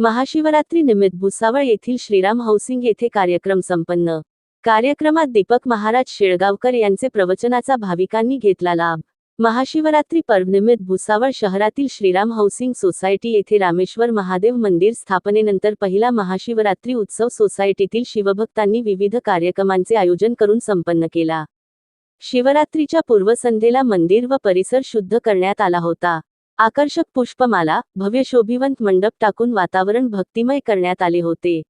महाशिवरात्री निमित्त भुसावळ येथील श्रीराम हाऊसिंग येथे कार्यक्रम संपन्न. कार्यक्रमात दीपक महाराज शेळगावकर यांचे प्रवचनाचा भाविकांनी घेतला लाभ. महाशिवरात्री पर्वनिमित्त भुसावळ शहरातील श्रीराम हाऊसिंग सोसायटी येथे रामेश्वर महादेव मंदिर स्थापनेनंतर पहिला महाशिवरात्री उत्सव सोसायटीतील शिवभक्तांनी विविध कार्यक्रमांचे आयोजन करून संपन्न केला. शिवरात्रीच्या पूर्वसंध्येला मंदिर व परिसर शुद्ध करण्यात आला होता. आकर्षक पुष्पमाला भव्य शोभिवंत मंडप टाकून वातावरण भक्तिमय करण्यात आले होते.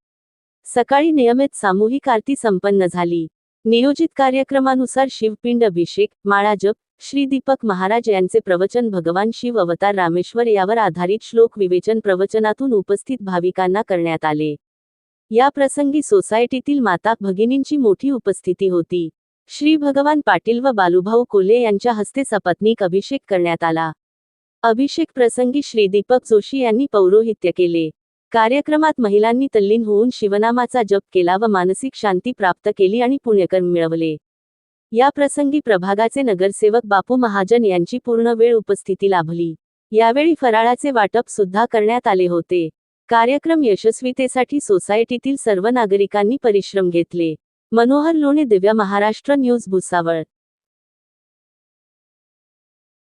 सकाळी नियमित सामूहिक आरती संपन्न झाली. नियोजित कार्यक्रमानुसार शिवपिंड अभिषेक माळाजप श्रीदीपक श्री दीपक महाराज यांचे प्रवचन भगवान शिव अवतार रामेश्वर यावर आधारित श्लोक विवेचन प्रवचनातून उपस्थित भाविकांना करण्यात आले. या प्रसंगी सोसायटीतील माता भगिनींची मोठी उपस्थिती होती. श्री भगवान पाटील व बालुभाऊ कोले यांच्या हस्ते सपत्नीक अभिषेक करण्यात आला. अभिषेक प्रसंगी श्री दीपक जोशी यांनी पौरोहित्य केले. कार्यक्रमात महिलांनी तल्लीन होऊन शिवनामाचा जप केला व मानसिक शांती प्राप्त केली आणि पुण्यकर्म मिळवले. या प्रसंगी प्रभागाचे नगरसेवक बापू महाजन यांची पूर्ण वेळ उपस्थिती लाभली. यावेळी फराळाचे वाटप सुद्धा करण्यात आले होते. कार्यक्रम यशस्वीतेसाठी सोसायटीतील सर्व नागरिकांनी परिश्रम घेतले. मनोहर लोणे दिव्या महाराष्ट्र न्यूज भुसावळ.